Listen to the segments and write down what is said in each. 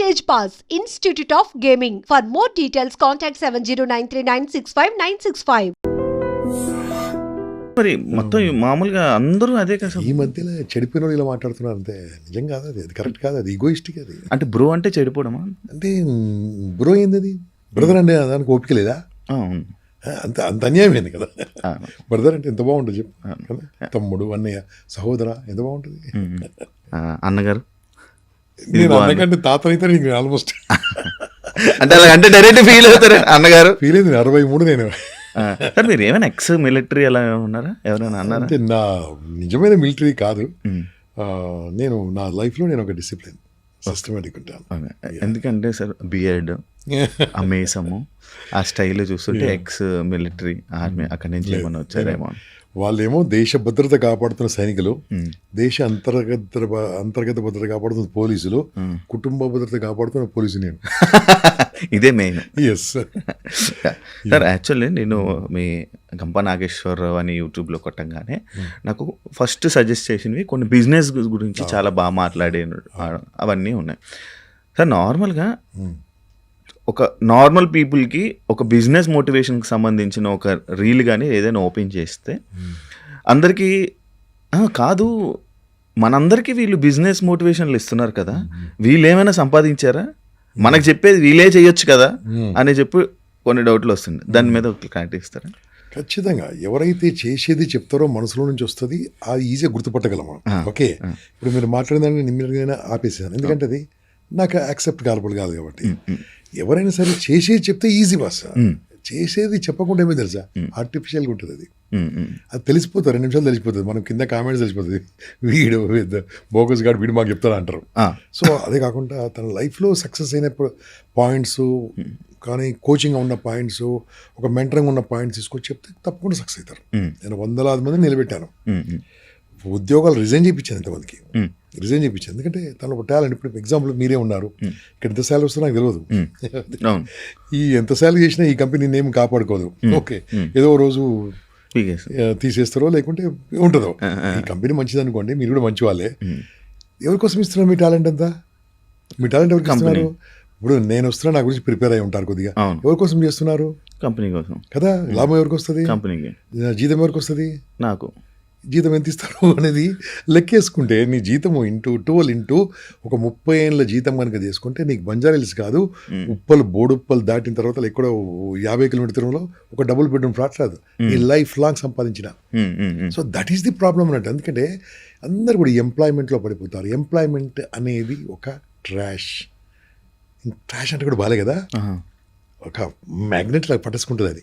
Stage Pass, Institute of Gaming. For more details, contact 7093965965965. మరి మొత్తం మామూలుగా అందరూ అదే కదా ఈ మధ్యలో చెడిపోయిన వాళ్ళు ఇలా మాట్లాడుతున్నారు. అంతే నిజం కాదు అది. అది కరెక్ట్ కాదు అది ఈగోయిస్టిక్ అది. అంటే బ్రో అంటే చెడిపోవడమా? అంటే బ్రో ఏంది అది బ్రదర్ అంటే దానికి ఓపిక లేదా? అవును. అంత అంత అన్యాయమైంది కదా? బ్రదర్ అంటే ఎంత బాగుంటుంది చెప్పు. కదా? తమ్ముడు అన్నయ్య సహోదర ఎంత బాగుంటుంది? అన్నగారు? నేను అన్నకంటే తాత అయితే నీకు ఆల్మోస్ట్ అంటే అలా అంటే డైరెక్ట్ ఫీల్ అవుతారు అన్నగారు? ఫీల్ అయింది అరవై మూడు నేను. సార్ మీరు ఏమైనా ఎక్స్ మిలిటరీ అలా ఉన్నారా? ఎవరైనా అన్నారా? అంటే నా నిజమైన మిలిటరీ కాదు. నేను నా లైఫ్లో నేను ఒక డిసిప్లిన్ సిస్టమేటిక్ ఉంటాను. ఎందుకంటే సార్ బియర్డ్ ఆ మేసము ఆ స్టైల్ చూస్తుంటే ఎక్స్ మిలిటరీ ఆర్మీ అక్కడి నుంచి ఏమైనా వచ్చారేమో వాళ్ళేమో దేశ భద్రత కాపాడుతున్న సైనికులు. దేశ అంతర్గత అంతర్గత భద్రత కాపాడుతున్న పోలీసులు. కుటుంబ భద్రత కాపాడుతున్న పోలీసు నేను. ఇదే మెయిన్ ఎస్ సార్ యాక్చువల్లీ నేను మీ గంప నాగేశ్వరరావు అని యూట్యూబ్లో కొట్టంగానే నాకు ఫస్ట్ సజెస్ట్ చేసినవి కొన్ని బిజినెస్ గురించి చాలా బాగా మాట్లాడే అవన్నీ ఉన్నాయి. సార్ నార్మల్గా ఒక నార్మల్ పీపుల్కి ఒక బిజినెస్ మోటివేషన్కి సంబంధించిన ఒక రీల్ కానీ ఏదైనా ఓపెన్ చేస్తే అందరికీ "ఆ, కాదు. మనందరికీ వీళ్ళు బిజినెస్ మోటివేషన్లు ఇస్తున్నారు కదా. వీళ్ళు ఏమైనా సంపాదించారా? మనకు చెప్పేది వీళ్ళే చేయొచ్చు కదా అని చెప్పి కొన్ని డౌట్లు వస్తుంది దాని మీద ఒక క్లారిటీ ఇస్తారా? ఖచ్చితంగా. ఎవరైతే చేసేది చెప్తారో మనసులో నుంచి వస్తుంది అది ఈజీగా గుర్తుపట్టగలం మనం. ఓకే? ఇప్పుడు మీరు మాట్లాడిన దాన్ని నిమ్మడిగా ఆపేసాను ఎందుకంటే అది నాకు యాక్సెప్ట్ కాలపడు కాదు కాబట్టి. ఎవరైనా సరే చేసేది చెప్తే ఈజీ బాస్ చేసేది చెప్పకుండా ఏమో తెలుసా? ఆర్టిఫిషియల్గా ఉంటుంది అది. అది తెలిసిపోతుంది రెండు నిమిషాలు తెలిసిపోతుంది. మనం కింద కామెంట్స్ తెలిసిపోతుంది. వీడు బోగస్ గాడు వీడు మాకు చెప్తారు అంటారు. సో అదే కాకుండా తన లైఫ్లో సక్సెస్ అయినప్పుడు పాయింట్స్ కానీ కోచింగ్ ఉన్న పాయింట్స్ ఒక మెంటరింగ్ ఉన్న పాయింట్స్ తీసుకొచ్చి చెప్తే తప్పకుండా సక్సెస్ అవుతారు. నేను వందలాది మంది నిలబెట్టాను. ఉద్యోగాలు రిజైన్ చేయించాను ఇంతమందికి. రిజైన్ చేయించాను ఎందుకంటే తను ఒక టాలెంట్ ఇప్పుడు ఎగ్జాంపుల్ మీరే ఉన్నారు. ఇక్కడ ఎంత శాలరీ వస్తుందో నాకు తెలియదు. ఈ ఎంత శాలరీ చేసినా ఈ కంపెనీ నేమ్ కాపాడుకోదు. ఓకే. ఏదో రోజు తీసేస్తారో లేకుంటే ఉంటుందో. ఈ కంపెనీ మంచిది అనుకోండి మీరు కూడా మంచి వాళ్ళే ఎవరి కోసం ఇస్తున్నారు మీ టాలెంట్ అంతా? మీ టాలెంట్ ఎవరికి ఇస్తున్నారు? ఇప్పుడు నేను వస్తున్నా నా గురించి ప్రిపేర్ అయి ఉంటారు కొద్దిగా. అవును. ఎవరి కోసం చేస్తున్నారు? కంపెనీ కోసం. కదా లాభం ఎవరికి వస్తుంది? కంపెనీకి జీతం ఎవరికి వస్తుంది? నాకు. జీతం ఎంత ఇస్తారు అనేది లెక్కేసుకుంటే నీ జీతము ఇంటూ ట్వెల్వ్ ఇంటూ ఒక ముప్పై ఏళ్ళ జీతం కనుక తీసుకుంటే నీకు బంజారీల్స్ కాదు ఉప్పలు బోడుప్పలు దాటిన తర్వాత ఎక్కడో యాభై కిలోమీటర్ దూరంలో ఒక డబుల్ బెడ్రూమ్ ఫ్లాట్ రాదు. నీ లైఫ్ లాంగ్ సంపాదించిన. So that is the problem అన్నట్టు. ఎందుకంటే అందరు కూడా ఎంప్లాయ్మెంట్లో పడిపోతారు. ఎంప్లాయ్మెంట్ అనేది ఒక ట్రాష్. ట్రాష్ అంటే కూడా బాలే కదా. ఒక మ్యాగ్నెట్ లాగా పట్టేసుకుంటుంది అది.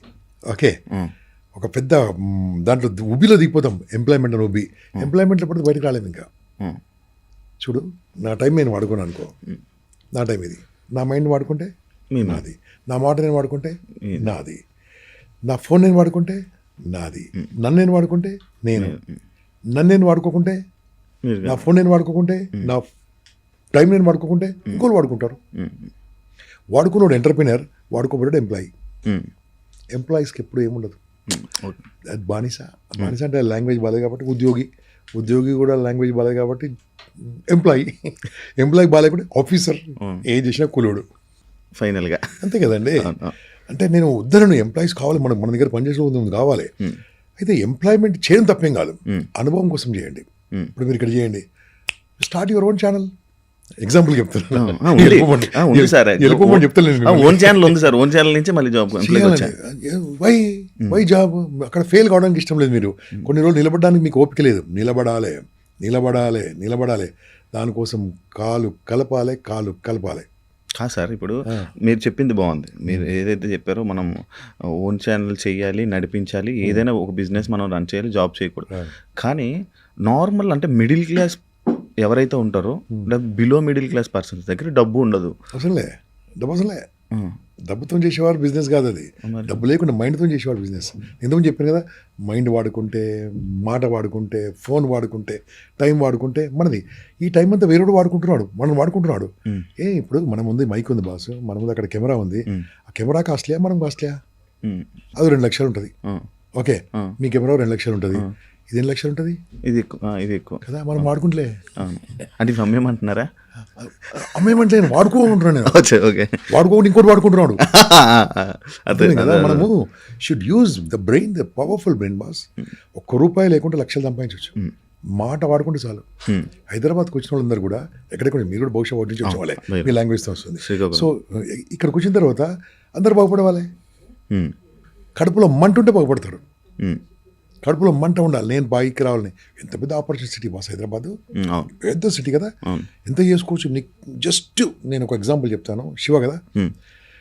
ఓకే. ఒక పెద్ద దాంట్లో ఉబిలో దిగిపోతాం. ఎంప్లాయ్మెంట్ అని ఉబి. ఎంప్లాయ్మెంట్లో పడితే బయటకు రాలేము ఇంకా. చూడు నా టైం నేను వాడుకోను అనుకో. నా టైం ఇది. నా మైండ్ వాడుకుంటే నాది. నా మాట నేను వాడుకుంటే నాది. నా ఫోన్ నేను వాడుకుంటే నాది. నన్ను నేను వాడుకుంటే నేను. నన్ను నేను వాడుకోకుంటే నా ఫోన్ నేను వాడుకోకుంటే నా టైం నేను వాడుకోకుంటే ఇంకోళ్ళు వాడుకుంటారు. వాడుకున్నాడు ఎంటర్ప్రినర్ వాడుకోబడ్డాడు ఎంప్లాయీ. ఎంప్లాయీస్కి ఎప్పుడు ఏముండదు. బానిస బానిస అంటే లాంగ్వేజ్ బాలేదు కాబట్టి ఉద్యోగి. ఉద్యోగి కూడా లాంగ్వేజ్ బాలేదు కాబట్టి ఎంప్లాయీ ఎంప్లాయీ బాగాలేకుంటే ఆఫీసర్ ఏ చేసినా కూలోడు. ఫైనల్గా అంతే కదండి. అంటే నేను వద్దనను ఎంప్లాయీస్ కావాలి. మనకు మన దగ్గర పనిచేసే కావాలి. అయితే ఎంప్లాయ్మెంట్ చేయడం తప్పేం కాదు. అనుభవం కోసం చేయండి. ఇప్పుడు మీరు ఇక్కడ చేయండి. Start your own channel example చెప్తాను ఆ, ఉంది. వెళ్ళిపోమండి. ఆ, ఉంది సార్. వెళ్ళిపోమని చెప్తాను ఓన్ ఛానల్ ఉంది సార్. ఓన్ ఛానల్ నుంచి మళ్ళీ జాబ్ వై వై జాబ్? అక్కడ ఫెయిల్ కావడానికి ఇష్టం లేదు మీరు. కొన్ని రోజులు నిలబడడానికి మీకు ఓపిక లేదు. నిలబడాలి నిలబడాలి నిలబడాలి. దానికోసం కాలు కలపాలి కాలు కలపాలి. కాదు సార్ ఇప్పుడు మీరు చెప్పింది బాగుంది. మీరు ఏదైతే చెప్పారో మనం ఓన్ ఛానల్ చేయాలి నడిపించాలి ఏదైనా ఒక బిజినెస్ మనం రన్ చేయాలి జాబ్ చేయకూడదు. కానీ నార్మల్ అంటే మిడిల్ క్లాస్ ఎవరైతే ఉంటారో బిలో మిడిల్ క్లాస్ పర్సన్స్ దగ్గర డబ్బు ఉండదు. అసలే డబ్బు అసలే. డబ్బుతో చేసేవారు బిజినెస్ కాదు అది. డబ్బు లేకుండా మైండ్తో చేసేవాడు బిజినెస్ ఇంతకుముందు చెప్పాను కదా మైండ్ వాడుకుంటే మాట వాడుకుంటే ఫోన్ వాడుకుంటే టైం వాడుకుంటే మనది. ఈ టైం అంతా వేరేవాడు వాడుకుంటున్నాడు మనం వాడుకుంటున్నాడు. ఏ ఇప్పుడు మన ముందు మైక్ ఉంది బాస్ మన ముందు అక్కడ కెమెరా ఉంది. ఆ కెమెరా కాస్ట్లీయా మనం కాస్ట్లీయా? అది రెండు లక్షలు ఉంటుంది. ఓకే. మీ కెమెరా రెండు లక్షలు ఉంటుంది. ఇది ఎన్ని లక్షలు ఉంటుంది? ఇది ఎక్కువ ఇది ఎక్కువ. కదా మనం వాడుకుంటలే. అంటే ఇవి అమ్మేమంటున్నారా అమ్మేమంటే నేను వాడుకోమంటున్నాను నేను. Okay okay. వాడుకోకుండా ఇంకోటి వాడుకుంటున్నాడు. అదే కదా? మనము should use the brain the powerful brain boss ఒక్క రూపాయి లేకుండా లక్షలు సంపాదించవచ్చు. మాట వాడుకుంటే చాలు. హైదరాబాద్కి వచ్చిన వాళ్ళందరూ కూడా ఎక్కడెక్కడ మీరు కూడా బహుశా వాటి నుంచి వచ్చిన వాళ్ళే మీరు. మీ లాంగ్వేజ్తో వస్తుంది. సో ఇక్కడికి వచ్చిన తర్వాత అందరు బాగుపడవాలి కడుపులో మంట ఉంటే బాగుపడతారు. కడుపులో మంట ఉండాలి. నేను బాయికి రావాలని. ఎంత పెద్ద ఆపర్చునిటీ సిటీ బాస్ హైదరాబాద్. పెద్ద సిటీ కదా. ఎంత చేసుకోవచ్చు? నీకు జస్ట్ నేను ఒక ఎగ్జాంపుల్ చెప్తాను. శివ కదా.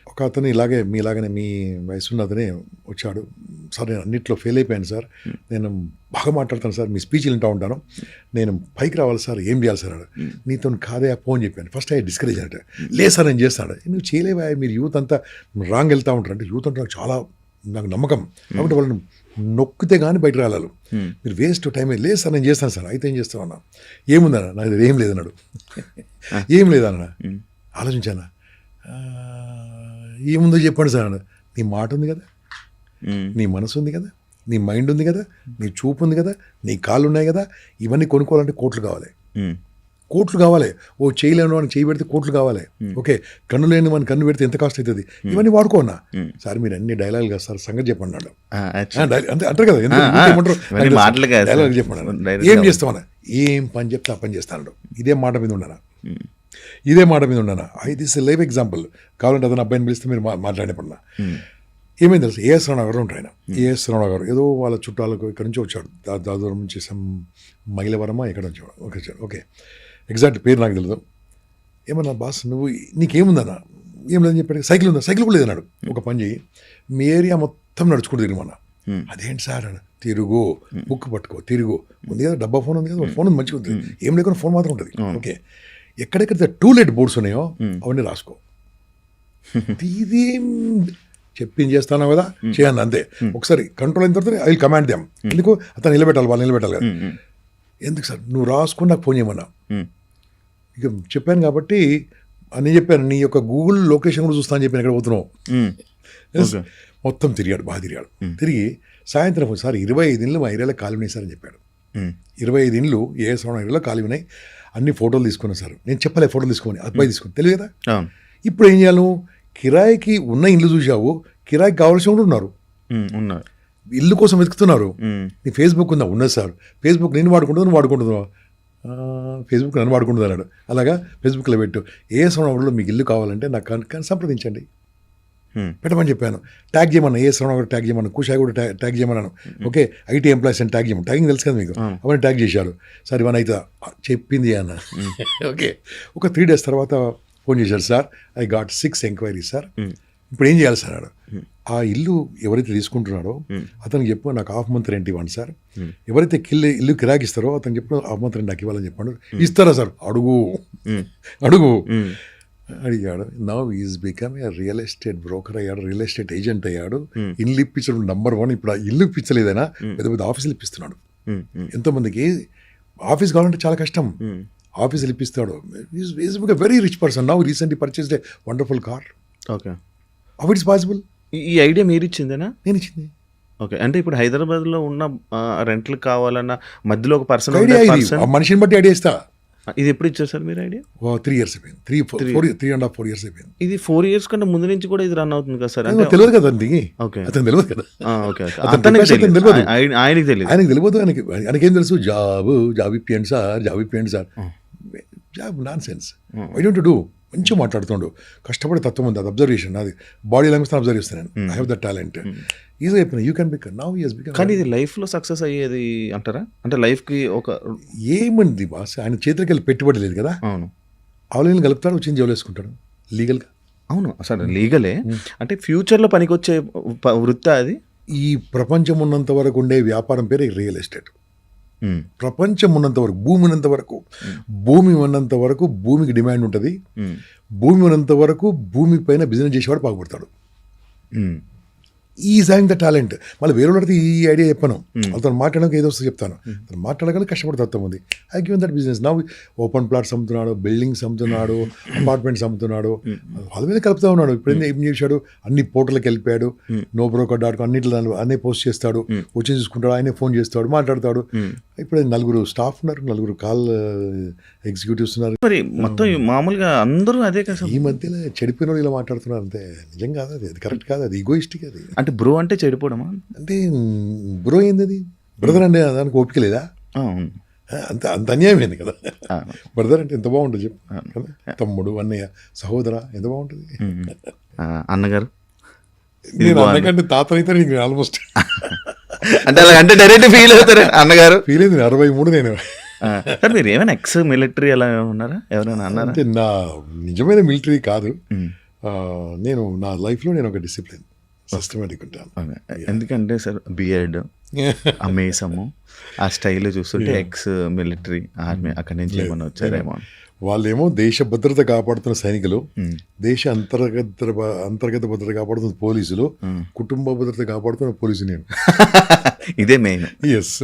ఒక అతను ఇలాగే మీలాగనే మీ వయసున్న అతనే వచ్చాడు. సార్ నేను అన్నిట్లో ఫెయిల్ అయిపోయాను సార్. నేను బాగా మాట్లాడతాను సార్. మీ స్పీచ్లు వింటూ ఉంటాను. నేను పైకి రావాలి సార్. ఏం చేయాలి సార్ నీతో కాదే ఆ ఫోన్ చెప్పాను. ఫస్ట్ అయ్యి డిస్కరేజ్ అంటే లేదు సార్ నేను చేస్తాను నువ్వు చేయలేవా మీరు యూత్ అంతా రాంగ్ వెళ్తూ ఉంటారు. అంటే యూత్ అంటే నాకు చాలా నాకు నమ్మకం. కాబట్టి వాళ్ళని నొక్కితే కానీ బయట రాలేదు మీరు వేస్ట్ టైం లేదు సార్ నేను చేస్తాను సార్. అయితే ఏం చేస్తావు అన్న? ఏముందన్న? నాకు దగ్గర ఏం లేదన్నాడు. ఏం లేదన్న? ఆలోచించానా? ఏముందో చెప్పండి సార్ అన్నాడు. నీ మాట ఉంది కదా? నీ మనసు ఉంది కదా? నీ మైండ్ ఉంది కదా? నీ చూపు ఉంది కదా? నీ కాళ్ళు ఉన్నాయి కదా? ఇవన్నీ కొనుక్కోవాలంటే కోట్లు కావాలి. కోట్లు కావాలి. ఓ చేయలేని వాడిని చేయి పెడితే కోట్లు కావాలి. ఓకే కన్ను లేని వాడిని కన్ను పెడితే ఎంత కాస్ట్ అవుతుంది? ఇవన్నీ వాడుకోనా? సార్ మీరు అన్ని డైలాగులు కాదు సార్ సంగతి చెప్పండి అంతే అంటారు కదా. డైలాగ్ చెప్పండి ఏం. చేస్తామన్నా ఏం పని చెప్తే ఆ పని చేస్తాడు. ఇదే మాట మీద ఉండనా ఇదే మాట మీద ఉండనా ఐ దిస్ లైవ్ ఎగ్జాంపుల్. కావాలంటే అతను అబ్బాయిని పిలిస్తే మీరు మాట్లాడేపడినా ఏమైంది తెలుసు? ఏఎస్ రావు గారు ఉంటారు ఆయన. ఏఎస్ రావు గారు ఏదో వాళ్ళ చుట్టాలకు ఇక్కడ నుంచి వచ్చాడు. దా- దాదూరం నుంచి మైలవరమా ఇక్కడ నుంచి ఓకే ఓకే. ఎగ్జాక్ట్ పేరు నాకు తెలియదు ఏమన్నా బాస్ నువ్వు నీకేముందన్నా? ఏం లేదని చెప్పాడు. సైకిల్ ఉందా? సైకిల్ కూడా లేదన్నాడు. ఒక పని చేయి మీ ఏరియా మొత్తం నడుచుకుంటూ తిరిగమన్నా అదేంటి సార్ అన్న తిరుగు. బుక్ పట్టుకో తిరుగు. ఉంది కదా డబ్బా ఫోన్ ఉంది కదా ఫోన్ ఉంది మంచిగా ఉంటుంది. ఏం లేకుండా ఫోన్ మాత్రం ఉంటుంది. ఓకే. ఎక్కడెక్కడైతే టూ లెట్ బోర్డ్స్ ఉన్నాయో అవన్నీ రాసుకో. ఇదేం చెప్పింది చేస్తాను కదా? చేయండి అంతే. ఒకసారి కంట్రోల్ అయిన తర్వాత ఐ కమాండ్ దెమ్ ఎందుకు? అతను నిలబెట్టాలి వాళ్ళు నిలబెట్టాలి కదా. ఎందుకు సార్? నువ్వు రాసుకుని నాకు ఫోన్ చేయమన్నా. ఇక చెప్పాను కాబట్టి అని చెప్పాను. నీ యొక్క గూగుల్ లొకేషన్ కూడా చూస్తాను చెప్పాను ఎక్కడ పోతున్నావు. మొత్తం తిరిగాడు బాగా తిరిగాడు. తిరిగి సాయంత్రం సార్ ఇరవై ఐదు ఇండ్లు మా ఏరియాలో ఉన్నాయి సార్ అని చెప్పాడు. ఇరవై ఐదు ఇండ్లు ఏ శ్రవణ ఏరియాలో ఉన్నాయి. అన్ని ఫోటోలు తీసుకున్నాను సార్. నేను చెప్పలే ఫోటోలు తీసుకోమని అబ్బాయి తీసుకుని. తెలియదు? కదా ఇప్పుడు ఏం చేయాలి కిరాయికి ఉన్న ఇండ్లు చూసావు కిరాయికి కావాల్సిన కూడా ఉన్నారు ఉన్నారు. ఇల్లు కోసం వెతుకుతున్నారు. నీ ఫేస్బుక్ ఉందా? ఉన్నది సార్. ఫేస్బుక్ నేను వాడుకుంటున్నాను వాడుకుంటున్నావు? ఫేస్బుక్ నన్ను అలాగా ఫేస్బుక్లో పెట్టు. ఏ శ్రవణంలో మీకు ఇల్లు కావాలంటే నాకు కన్- కన్- సంప్రదించండి. పెట్టమని చెప్పాను. ట్యాగ్ చేయమన్నా ఏ శ్రవణ కూడా ట్యాగ్ చేయమన్నా కుషాయి కూడా ట్యాగ్ ట్యాగ్ చేయమన్నాను ఓకే ఐటీ ఎంప్లాయీస్ అని ట్యాగ్ చేయమని. ట్యాగింగ్ తెలుసు కదా మీకు? అవన్నీ ట్యాగ్ చేశారు. సార్ ఇవన్నీ అయితే చెప్పింది అన్న. ఓకే. ఒక త్రీ డేస్ తర్వాత ఫోన్ చేశారు sir. I got six enquiries sir. ఇప్పుడు ఏం చేయాలి సార్ అన్నాడు ఆ ఇల్లు ఎవరైతే తీసుకుంటున్నాడో అతనికి చెప్పు నాకు హాఫ్ మంత్ రెంట్ ఇవ్వండి సార్. ఎవరైతే కిల్లు ఇల్లు కిరాకిస్తారో అతను చెప్పు హాఫ్ మంత్ రెంట్ నాకు ఇవ్వాలని చెప్పాడు. ఇస్తారా సార్? అడుగు. అడుగు. అడిగాడు now is become a real estate broker అయ్యాడు రియల్ ఎస్టేట్ ఏజెంట్ అయ్యాడు ఇల్లు ఇప్పించడం నంబర్ వన్ ఇప్పుడు ఆ ఇల్లు ఇప్పించలేదైనా పెద్ద పెద్ద ఆఫీసులు ఇప్పిస్తున్నాడు. ఉమ్, ఉమ్, ఎంతో మందికి ఆఫీస్ కావాలంటే చాలా కష్టం. ఆఫీసులు ఇప్పిస్తాడు. Is very rich person now recently purchased a wonderful car okay. How it's possible ఈ- ఐడియా మీరు ఇచ్చిందేనా నేను ఇచ్చింది. ఓకే అంటే ఇప్పుడు హైదరాబాద్లో ఉన్న రెంట్లు కావాలన్నా మధ్యలో ఒక పర్సన్ ఐడియా ఇది. ఆ మనిషిని బట్టి ఐడియా ఇస్తా. ఇది ఎప్పుడు ఇచ్చారు సార్ మీరు ఐడియా త్రీ ఇయర్స్ అయిపోయింది. Three four three and half four years అయిపోయింది. ఇది ఫోర్ ఇయర్స్ కంటే ముందు నుంచి కూడా ఇది రన్ అవుతుంది కదా సార్? తెలియదు కదా అండి ఓకే అతను తెలియదు కదా. ఓకే అతనికి తెలియదు. తెలియదు. ఆయన- ఆయనకి తెలియదు. ఆయనకు తెలియదు ఆయనకి ఆయనకేం తెలుసు? జాబ్ జాబ్ ఇప్పియండి sir job ఇప్పియండి sir. Job nonsense I don't do మంచిగా మాట్లాడుతుండు. కష్టపడే తత్వం ఉంది అది అబ్జర్వేషన్ అది బాడీ లాంగ్వేజ్ అబ్జర్వ్ చేస్తాను ఐ హ్యావ్ ద టాలెంట్ ఈజీగా చెప్పిన you can become now is become కానీ ఇది లైఫ్లో సక్సెస్ అయ్యేది అంటారా? అంటే లైఫ్కి ఒక ఏమంది బాస్ ఆయన చేతికి వెళ్ళి పెట్టుబడి లేదు కదా? అవును. ఆన్లైన్ కలుపుతాడు వచ్చింది జోలు వేసుకుంటాడు. లీగల్గా అవును. అసలు లీగలే. అంటే ఫ్యూచర్లో పనికొచ్చే ప- వృత్తి అది? ఈ ప్రపంచం ఉన్నంత వరకు ఉండే వ్యాపారం పేరు రియల్ ఎస్టేట్. ప్రపంచం ఉన్నంత వరకు భూమి ఉన్నంత వరకు భూమి ఉన్నంత వరకు భూమికి డిమాండ్ ఉంటుంది. ఉమ్, భూమి ఉన్నంత వరకు భూమి పైన బిజినెస్ చేసేవాడు బాగుపడతాడు ఈజ్ హ్యాంగ్ ద టాలెంట్ మళ్ళీ వేరే వాళ్ళకి ఈ ఐడియా చెప్పాను. వాళ్ళతో మాట్లాడడానికి ఏదో వస్తుంది చెప్తాను. అతను మాట్లాడగల కష్టపడి అర్థం ఉంది. ఐ గివెన్ దట్ బిజినెస్ నా ఓపెన్ ప్లాట్స్ అమ్ముతున్నాడు బిల్డింగ్స్ అమ్ముతున్నాడు అపార్ట్మెంట్స్ అమ్ముతున్నాడు వాళ్ళ మీద కలుపుతా ఉన్నాడు. ఇప్పుడు ఏం చేశాడు? అన్ని పోర్టల్కి వెళ్ళిపోయాడు. నో బ్రోకర్ డాట్ కామ్ అన్నింటిలో అన్నీ పోస్ట్ చేస్తాడు. వచ్చి చూసుకుంటాడు. ఆయనే ఫోన్ చేస్తాడు మాట్లాడతాడు. ఇప్పుడు నలుగురు స్టాఫ్ ఉన్నారు నలుగురు కాల్ ఎగ్జిక్యూటివ్స్ ఉన్నారు. మరి మొత్తం మామూలుగా అందరూ అదే కదా. ఈ మధ్యలో చెడిపోయిన వాళ్ళు ఇలా మాట్లాడుతున్నారు అంతే. నిజం కాదు అది. అది కరెక్ట్ కాదు. అది ఈగోయిస్టిక్ అది. అంటే బ్రో అంటే చెడిపోవడమా? అంటే బ్రో ఏంది అది బ్రదర్ అంటే దానికి ఓపిక లేదా? అంత అంత అన్యాయమైంది కదా? బ్రదర్ అంటే ఎంత బాగుంటుంది చెప్పు. కదా? తమ్ముడు అన్నయ్య సహోదర ఎంత బాగుంటుంది? అన్నగారు? నేను అన్నకంటే తాతనైతే నీకు ఆల్మోస్ట్ అంటే అలా అంటే డైరెక్ట్ ఫీల్ అవుతారు అన్నగారు. ఫీల్ అయింది అరవై మూడు నేను. సార్ మీరు ఏమైనా ఎక్స్ మిలిటరీ అలా ఉన్నారా? ఎవరైనా అన్నారా? అంటే నా నిజమైన మిలిటరీ కాదు. నేను నా లైఫ్లో నేను ఒక డిసిప్లిన్ సిస్టమేటిక్ ఉంటాను. ఎందుకంటే సార్ బియర్డ్ ఆ మేసము ఆ స్టైల్ చూస్తుంటే ఎక్స్ మిలిటరీ ఆర్మీ అక్కడి నుంచి ఏమైనా వచ్చారేమో వాళ్ళేమో దేశ భద్రత కాపాడుతున్న సైనికులు. దేశ అంతర్గత అంతర్గత భద్రత కాపాడుతున్న పోలీసులు. కుటుంబ భద్రత కాపాడుతున్న పోలీసు నేను. ఇదే మెయిన్ ఎస్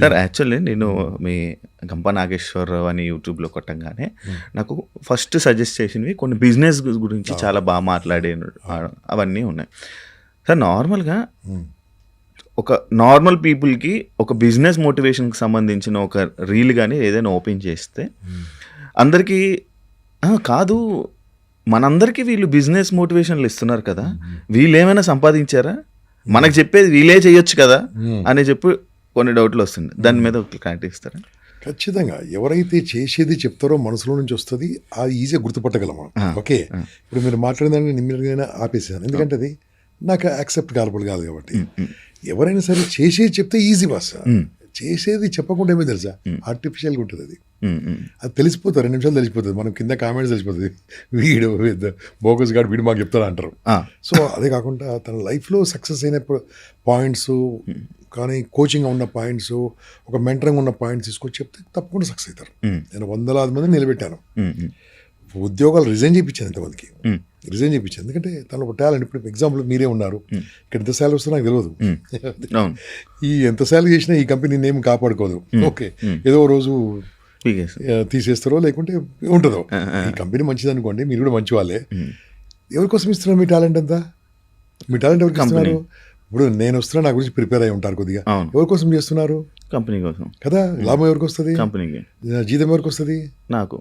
సార్ యాక్చువల్లీ నేను మీ గంప నాగేశ్వరరావు అని యూట్యూబ్లో కొట్టంగానే నాకు ఫస్ట్ సజెస్ట్ చేసినవి కొన్ని బిజినెస్ గురించి చాలా బాగా మాట్లాడే అవన్నీ ఉన్నాయి. సార్ నార్మల్గా ఒక నార్మల్ పీపుల్కి ఒక బిజినెస్ మోటివేషన్కి సంబంధించిన ఒక రీల్ కానీ ఏదైనా ఓపెన్ చేస్తే అందరికీ "ఆ, కాదు. మనందరికీ వీళ్ళు బిజినెస్ మోటివేషన్లు ఇస్తున్నారు కదా. వీళ్ళు ఏమైనా సంపాదించారా? మనకు చెప్పేది వీళ్ళే చేయొచ్చు కదా అని చెప్పి కొన్ని డౌట్లు వస్తుంది దాని మీద ఒక క్లారిటీ ఇస్తారా? ఖచ్చితంగా. ఎవరైతే చేసేది చెప్తారో మనసులో నుంచి వస్తుంది ఆ ఈజీగా గుర్తుపట్టగలం మనం. ఓకే? ఇప్పుడు మీరు మాట్లాడిందని నిమ్మడిగా ఆపేసాను ఎందుకంటే అది నాకు యాక్సెప్ట్ కాలబుల్ కాదు కాబట్టి. ఎవరైనా సరే చేసేది చెప్తే ఈజీ బాస్ చేసేది చెప్పకుండా ఏమో తెలుసా? ఆర్టిఫిషియల్గా ఉంటుంది అది. అది తెలిసిపోతుంది రెండు నిమిషాలు తెలిసిపోతుంది. మనం కింద కామెంట్స్ తెలిసిపోతుంది. వీడు బోగస్ గాడు వీడు మాకు చెప్తాడు అంటారు. సో అదే కాకుండా తన లైఫ్లో సక్సెస్ అయినప్పుడు పాయింట్స్ కానీ కోచింగ్ ఉన్న పాయింట్స్ ఒక మెంటరింగ్ ఉన్న పాయింట్స్ తీసుకొచ్చి చెప్తే తప్పకుండా సక్సెస్ అవుతారు. నేను వందలాది మంది నిలబెట్టాను. ఉద్యోగాలు రిజైన్ చేయించాను ఇంతమందికి ఉమ్, రిజైన్ చేయించాను ఎందుకంటే తను ఒక టాలెంట్ ఇప్పుడు ఎగ్జాంపుల్ మీరే ఉన్నారు. ఇక్కడ ఎంత శాలరీ వస్తుందో నాకు తెలియదు ఈ ఎంత శాలరీ చేసినా ఈ కంపెనీ నేమ్ కాపాడుకోదు. ఓకే ఏదో రోజు తీసేస్తారో లేకుంటే ఉంటుందో. ఈ కంపెనీ మంచిది అనుకోండి మీరు కూడా మంచి వాళ్ళే ఎవరి కోసం ఇస్తున్నారు మీ టాలెంట్ అంతా? మీ టాలెంట్ ఎవరికి ఇస్తున్నారు? ఇప్పుడు నేను వస్తున్నా నా గురించి ప్రిపేర్ అయి ఉంటారు కొద్దిగా. అవును. ఎవరి కోసం చేస్తున్నారు? కంపెనీ కోసం. కదా లాభం ఎవరికి వస్తుంది? కంపెనీకి జీతం ఎవరికి వస్తుంది? నాకు.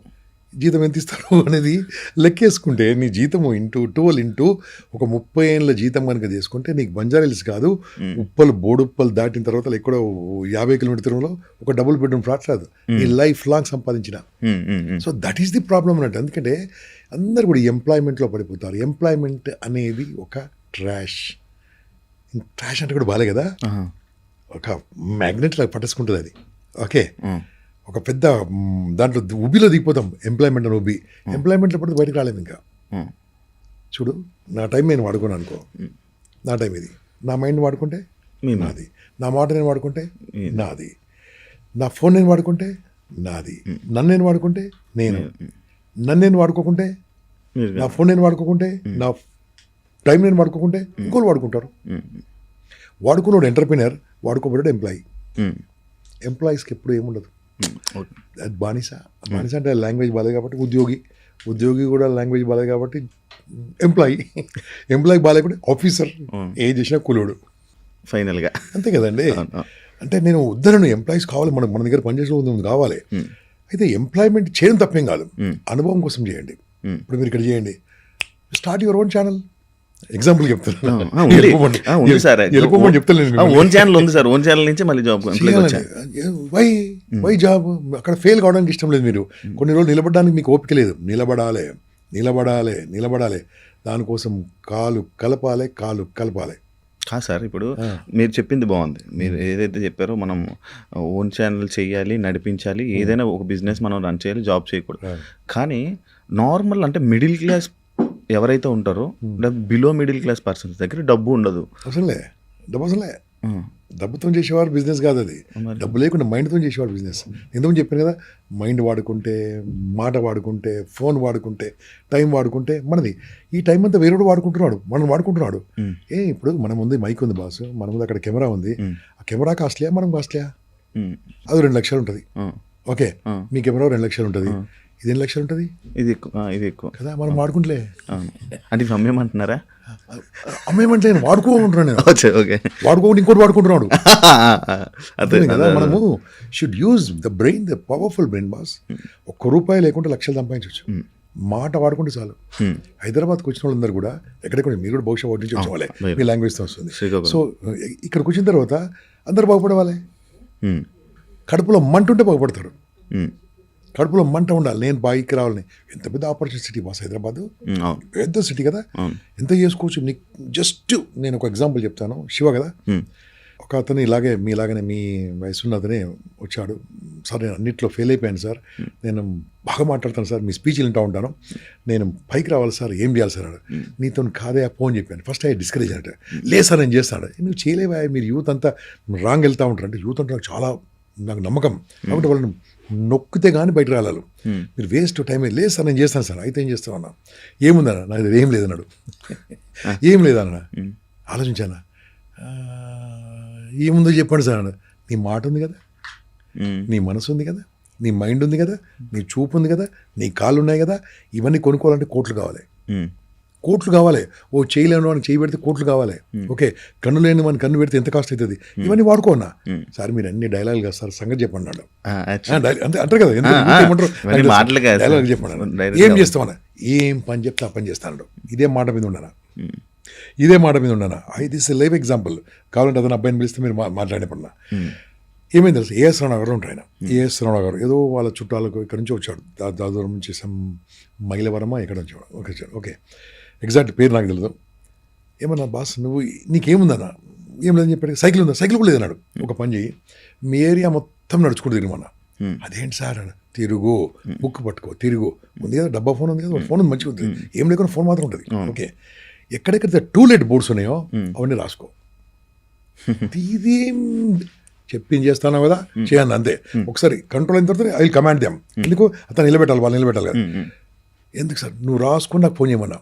జీతం ఎంత ఇస్తారు అనేది లెక్కేసుకుంటే నీ జీతము ఇంటూ ట్వెల్వ్ ఇంటూ ఒక ముప్పై ఏళ్ళ జీతం కనుక చేసుకుంటే నీకు బంజారీల్స్ కాదు ఉప్పలు బోడుప్పలు దాటిన తర్వాత ఎక్కడో యాభై కిలోమీటర్ దూరంలో ఒక డబుల్ బెడ్రూమ్ ఫ్లాట్ రాదు. నీ లైఫ్ లాంగ్ సంపాదించిన. So that is the problem అన్నట్టు. ఎందుకంటే అందరు కూడా ఎంప్లాయ్మెంట్లో పడిపోతారు. ఎంప్లాయ్మెంట్ అనేది ఒక ట్రాష్. ట్రాష్ అంటే కూడా బాలే కదా. ఒక మ్యాగ్నెట్ లాగా పట్టేసుకుంటుంది అది. ఓకే. ఒక పెద్ద దాంట్లో ఉబిలో దిగిపోతాం. ఎంప్లాయ్మెంట్ అని ఉబి. ఎంప్లాయ్మెంట్లో పడితే బయటకు రాలేము ఇంకా. చూడు నా టైం నేను వాడుకోను అనుకో. నా టైం ఇది. నా మైండ్ వాడుకుంటే నాది. నా మాట నేను వాడుకుంటే నాది. నా ఫోన్ నేను వాడుకుంటే నాది. నన్ను నేను వాడుకుంటే నేను. నన్ను నేను వాడుకోకుంటే నా ఫోన్ నేను వాడుకోకుంటే నా టైం నేను వాడుకోకుంటే ఇంకోళ్ళు వాడుకుంటారు. వాడుకున్నాడు ఎంటర్ప్రినర్ వాడుకోబడ్డాడు ఎంప్లాయీ. ఎంప్లాయీస్కి ఎప్పుడు ఏముండదు. బానిస బానిస అంటే లాంగ్వేజ్ బాలేదు కాబట్టి ఉద్యోగి. ఉద్యోగి కూడా లాంగ్వేజ్ బాలేదు కాబట్టి ఎంప్లాయీ ఎంప్లాయీ బాగాలేకుంటే ఆఫీసర్ ఏ చేసినా కూలోడు. ఫైనల్గా అంతే కదండి. అంటే నేను వద్దనను ఎంప్లాయీస్ కావాలి. మనకు మన దగ్గర పనిచేసే కావాలి. అయితే ఎంప్లాయ్మెంట్ చేయడం తప్పేం కాదు. అనుభవం కోసం చేయండి. ఇప్పుడు మీరు ఇక్కడ చేయండి. Start your own channel example చెప్తాను ఆ, ఉంది. వెళ్ళిపోమని. ఆ, ఉంది సార్. చెప్తాను ఓన్ ఛానల్ ఉంది సార్. ఓన్ ఛానల్ నుంచి మళ్ళీ జాబ్ వై? Why job? అక్కడ ఫెయిల్ కావడానికి ఇష్టం లేదు మీరు. కొన్ని రోజులు నిలబడడానికి మీకు ఓపిక లేదు. నిలబడాలి నిలబడాలి నిలబడాలి. దానికోసం కాలు కలపాలి కాలు కలపాలి. కాదు సార్ ఇప్పుడు మీరు చెప్పింది బాగుంది. మీరు ఏదైతే చెప్పారో మనం ఓన్ ఛానల్ చేయాలి నడిపించాలి ఏదైనా ఒక బిజినెస్ మనం రన్ చేయాలి జాబ్ చేయకూడదు. కానీ నార్మల్ అంటే మిడిల్ క్లాస్ ఎవరైతే ఉంటారో బిలో మిడిల్ క్లాస్ పర్సన్స్ దగ్గర డబ్బు ఉండదు. అసలే డబ్బు అసలే. డబ్బుతో చేసేవారు బిజినెస్ కాదు అది. డబ్బు లేకుండా మైండ్తో చేసేవాడు బిజినెస్ ఇంతకుముందు చెప్పాను కదా మైండ్ వాడుకుంటే మాట వాడుకుంటే ఫోన్ వాడుకుంటే టైం వాడుకుంటే మనది. ఈ టైం అంతా వేరేవాడు వాడుకుంటున్నాడు మనం వాడుకుంటున్నాడు. ఏ ఇప్పుడు మన ముందు మైక్ ఉంది బాస్ మన ముందు అక్కడ కెమెరా ఉంది. ఆ కెమెరా కాస్ట్లీయా మనం కాస్ట్లీయా? అది రెండు లక్షలు ఉంటుంది. ఓకే. మీ కెమెరా రెండు లక్షలు ఉంటుంది. ఇది ఎన్ని లక్షలు ఉంటుంది? ఇది ఎక్కువ ఇది ఎక్కువ. కదా మనం వాడుకుంటలే. అంటే ఇవి అమ్మేమంటున్నారా అమ్మేమంటే నేను నేను. ఓకే వాడుకోకుండా ఇంకోటి వాడుకుంటున్నాడు. అదే కదా? మనము should use the brain the powerful brain boss ఒక్క రూపాయి లేకుండా లక్షలు సంపాదించవచ్చు. మాట వాడుకుంటే చాలు. Hmm. హైదరాబాద్కి వచ్చిన వాళ్ళందరూ కూడా ఎక్కడెక్కడ మీరు కూడా బహుశా వాటి నుంచి మీరు. మీ లాంగ్వేజ్తో వస్తుంది. సో ఇక్కడికి వచ్చిన తర్వాత అందరు బాగుపడవాలి ఉమ్, కడుపులో మంట ఉంటే బాగుపడతారు. కడుపులో మంట ఉండాలి. నేను బాయికి రావాలని. ఎంత పెద్ద ఆపర్చునిటీ సిటీ బాస్ హైదరాబాద్. పెద్ద సిటీ కదా. ఎంత చేసుకోవచ్చు? నీకు జస్ట్ నేను ఒక ఎగ్జాంపుల్ చెప్తాను. శివ కదా. ఒక అతను ఇలాగే మీలాగనే మీ వయసున్న అతనే వచ్చాడు. సార్ నేను అన్నిట్లో ఫెయిల్ అయిపోయాను సార్. నేను బాగా మాట్లాడతాను సార్. మీ స్పీచ్లు వింటూ ఉంటాను. నేను పైకి రావాలి సార్. ఏం చేయాలి సార్ నీతో కాదే ఆ ఫోన్ చెప్పాను. ఫస్ట్ అయ్యి డిస్కరేజ్ అంటే లేదు సార్ నేను చేస్తాడు నువ్వు చేయలేవా? మీరు యూత్ అంతా రాంగ్ వెళ్తూ ఉంటారు. అంటే యూత్ అంటే నాకు చాలా నాకు నమ్మకం. కాబట్టి వాళ్ళని నొక్కితే కానీ బయట రాలేదు మీరు వేస్ట్ టైం లేదు సార్ నేను చేస్తాను సార్ అయితే ఏం చేస్తావు అన్న. ఏముందన్న? నాకు దగ్గర ఏం లేదన్నాడు. ఏం లేదన్న? ఆలోచించానా? ఏముందో చెప్పండి సార్ అన్నాడు. నీ మాట ఉంది కదా? నీ మనసు ఉంది కదా? నీ మైండ్ ఉంది కదా? నీ చూపు ఉంది కదా? నీ కాళ్ళు ఉన్నాయి కదా? ఇవన్నీ కొనుక్కోవాలంటే కోట్లు కావాలి. కోట్లు కావాలి. ఓ చేయలేని వాడిని చేయి పెడితే కోట్లు కావాలి. ఓకే కన్ను లేని వాడిని కన్ను పెడితే ఎంత కాస్ట్ అవుతుంది? ఇవన్నీ వాడుకోనా? సార్ మీరు అన్ని డైలాగులు కాదు సార్ సంగతి చెప్పండి అంతే అంటారు కదా. డైలాగ్ చెప్పండి ఏం చేస్తామన్నా? ఏం పని చెప్తే ఆ పని చేస్తాడు ఇదే మాట మీద ఉండనా ఇదే మాట మీద ఉండనా ఐ దిస్ లైవ్ ఎగ్జాంపుల్ కావాలంటే అతను అబ్బాయిని పిలిస్తే మీరు మాట్లాడేపడినా? ఏమైంది తెలుసు? ఏఎస్ రావు గారు ఉంటారు ఆయన. ఏఎస్ రావు గారు ఏదో వాళ్ళ చుట్టాలకు ఇక్కడ నుంచి వచ్చాడు. దా- దాదూరం నుంచి మైలవరమా ఇక్కడ నుంచి ఓకే ఓకే. ఎగ్జాక్ట్ పేరు నాకు తెలియదు ఏమన్నా బాస్ నువ్వు నీకేముందన్న? ఏం లేదని చెప్పాడు. సైకిల్ ఉందా? సైకిల్ కూడా లేదన్నాడు. ఒక పని చేయి మీ ఏరియా మొత్తం నడుచుకుంటూ తిరిగిమన్నా అదేంటి సార్ అన్న తిరుగు. బుక్ పట్టుకో. తిరుగు. ఉంది కదా డబ్బా ఫోన్ ఉంది కదా ఫోన్ ఉంది మంచిగా ఉంటుంది ఏం లేకుండా ఫోన్ మాత్రం ఉంటుంది. ఓకే. ఎక్కడెక్కడైతే టూ లెట్ బోర్డ్స్ ఉన్నాయో అవన్నీ రాసుకో. ఇదేం చెప్పింది చేస్తాను కదా? చేయండి అంతే. ఒకసారి కంట్రోల్ అయిన తర్వాత ఐ కమాండ్ దెమ్. ఎందుకు? అతను నిలబెట్టాలి వాళ్ళు నిలబెట్టాలి కదా. ఎందుకు సార్? నువ్వు రాసుకుని నాకు ఫోన్ చేయమన్నా.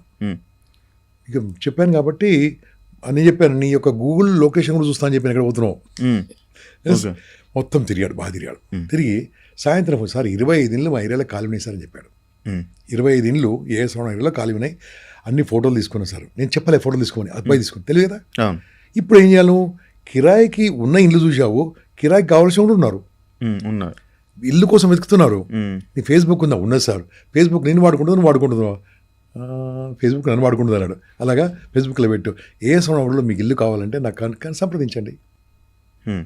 ఇక చెప్పాను కాబట్టి అని చెప్పాను. నీ యొక్క గూగుల్ లొకేషన్ కూడా చూస్తాను చెప్పాను ఎక్కడ పోతున్నావు. మొత్తం తిరిగాడు బాగా తిరిగాడు. తిరిగి సాయంత్రం సార్ ఇరవై ఐదు ఇండ్లు మా ఏరియాలో ఉన్నాయి సార్ అని చెప్పాడు. ఇరవై ఐదు ఇండ్లు ఏ శ్రవణ ఏరియాలో ఉన్నాయి. అన్ని ఫోటోలు తీసుకున్నాను సార్. నేను చెప్పలే ఫోటోలు తీసుకొని అబ్బాయి తీసుకుని తెలియదు? కదా ఇప్పుడు ఏం చేయాలి కిరాయికి ఉన్న ఇండ్లు చూసావు కిరాయికి కావాల్సిన కూడా ఉన్నారు. ఉన్నారు. ఇల్లు కోసం వెతుకుతున్నారు. నీ ఫేస్బుక్ ఉందా? ఉన్నది సార్. ఫేస్బుక్ నేను వాడుకుంటున్నాను వాడుకుంటున్నావు? ఫేస్బుక్ నన్ను వాడుకుంటుంది అన్నాడు అలాగా ఫేస్బుక్లో పెట్టు. ఏ శ్రవణంలో మీకు ఇల్లు కావాలంటే నాకు కన్- కన్- సంప్రదించండి.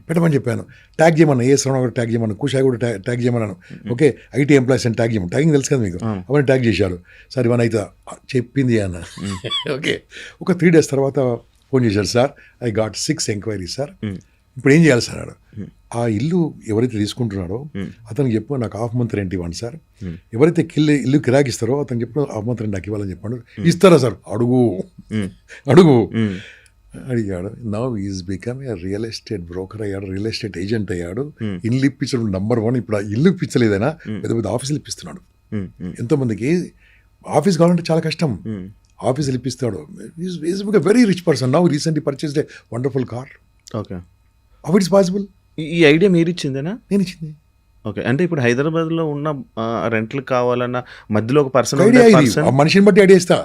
పెట్టమని చెప్పాను. ట్యాగ్ చేయమన్నా ఏ శ్రవణ కూడా ట్యాగ్ చేయమన్నా కుషాయి కూడా ట్యాగ్ ట్యాగ్ చేయమన్నాను. ఓకే ఐటీ ఎంప్లాయీస్ అని ట్యాగ్ చేయమని. ట్యాగింగ్ తెలుసు కదా మీకు? అవన్నీ ట్యాగ్ చేశారు. సార్ ఇవన్నీ అయితే చెప్పింది అన్న. ఓకే. ఒక త్రీ డేస్ తర్వాత ఫోన్ చేశారు sir. I got six enquiries sir. ఇప్పుడు ఏం చేయాలి సార్ అన్నాడు ఆ ఇల్లు ఎవరైతే తీసుకుంటున్నాడో అతనికి చెప్పు నాకు హాఫ్ మంత్ రెంట్ ఇవ్వండి సార్. ఎవరైతే కిల్లు ఇల్లు కిరాకిస్తారో అతనికి చెప్పు హాఫ్ మంత్ రెంట్ నాకు ఇవ్వాలని చెప్పాడు. ఇస్తారా సార్? అడుగు. అడుగు. అడిగాడు. Now is become a real estate broker అయ్యాడు రియల్ ఎస్టేట్ ఏజెంట్ అయ్యాడు. ఇల్లు ఇప్పించడం నంబర్ వన్ ఇప్పుడు ఆ ఇల్లు ఇప్పించలేదైనా పెద్ద పెద్ద ఆఫీసులు ఇప్పిస్తున్నాడు. ఎంతోమందికి ఆఫీస్ కావాలంటే చాలా కష్టం. ఆఫీసులు ఇప్పిస్తాడు. Is very rich person now recently purchased a wonderful car okay how it's possible ఈ- ఐడియా మీరు ఇచ్చిందేనా నేను ఇచ్చింది ఓకే అంటే ఇప్పుడు హైదరాబాద్లో ఉన్న రెంట్లు కావాలన్న మధ్యలో ఒక పర్సన్ ఐడియా ఇది. ఆ మనిషిని బట్టి ఐడియా ఇస్తా.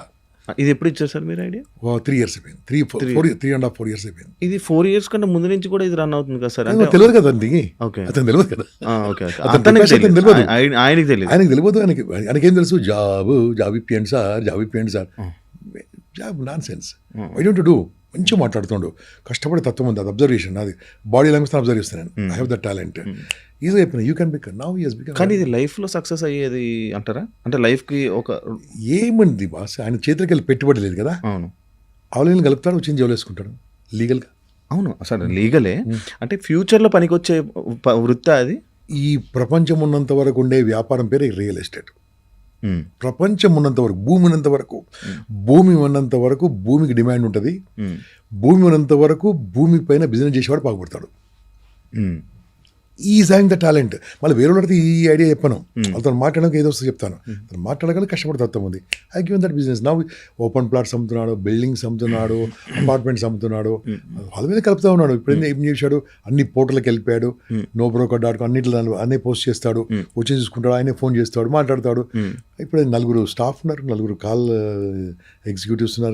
ఇది ఎప్పుడు ఇచ్చారు సార్ మీరు ఐడియా? త్రీ ఇయర్స్ అయిపోయింది. Three four three and half four years అయిపోయింది. ఇది ఫోర్ ఇయర్స్ కంటే ముందు నుంచి కూడా ఇది రన్ అవుతుంది కదా సార్? తెలియదు కదా అండి ఓకే. అతను తెలియదు కదా. ఓకే తెలియదు. తెలియదు. ఆయన- ఆయనకి తెలియదు. ఆయనకు తెలియదు ఆయనకి ఆయనకేం తెలుసు? జాబ్ జాబ్ ఇప్పియండి sir job ఇప్పియండి sir. Job nonsense I don't do మంచిగా మాట్లాడుతుండు. కష్టపడే తత్వం ఉంది అది అబ్జర్వేషన్ అది బాడీ లాంగ్వేజ్ అబ్జర్వ్ చేస్తాను I have the talent easy అయిపోయినా you can become now is become కానీ ఇది లైఫ్లో సక్సెస్ అయ్యేది అంటారా? అంటే లైఫ్కి ఒక ఏమంది బాస్ ఆయన చేతికి వెళ్ళి పెట్టుబడి లేదు కదా? అవును. ఆవులని కలుపుతాడు వచ్చింది జోలేసుకుంటాడు లీగల్గా అవును. అసలు లీగలే. అంటే ఫ్యూచర్లో పనికొచ్చే వృత్తి అది? ఈ ప్రపంచం ఉన్నంత వరకు ఉండే వ్యాపారం పేరు రియల్ ఎస్టేట్. ప్రపంచం ఉన్నంత వరకు భూమి ఉన్నంత వరకు భూమి ఉన్నంత వరకు భూమికి డిమాండ్ ఉంటుంది. ఉమ్, భూమి ఉన్నంత వరకు భూమి పైన బిజినెస్ చేసేవాడు బాగుపడతాడు ఈజ్ హ్యాంగ్ ద టాలెంట్. మళ్ళీ వేరే వాళ్ళకి ఈ ఐడియా చెప్పను. వాళ్ళతో మాట్లాడడానికి ఏదో వస్తుంది చెప్తాను. అతను మాట్లాడగల కష్టపడి తత్వం ఉంది. ఐ గివెన్ దట్ బిజినెస్ నా ఓపెన్ ప్లాట్స్ అమ్ముతున్నాడు బిల్డింగ్స్ అమ్ముతున్నాడు అపార్ట్మెంట్స్ అమ్ముతున్నాడు వాళ్ళ మీద కలుపుతా ఉన్నాడు. ఇప్పుడు ఏంది- ఏం చేశాడు? అన్ని పోర్టల్కి వెళ్ళిపోయాడు. నో బ్రోకర్ డాట్ కామ్ అన్నింటిలో అన్నీ పోస్ట్ చేస్తాడు. వచ్చి చూసుకుంటాడు. ఆయనే ఫోన్ చేస్తాడు మాట్లాడతాడు. ఇప్పుడు నలుగురు స్టాఫ్ ఉన్నారు. నలుగురు కాల్ ఎగ్జిక్యూటివ్స్ ఉన్నారు.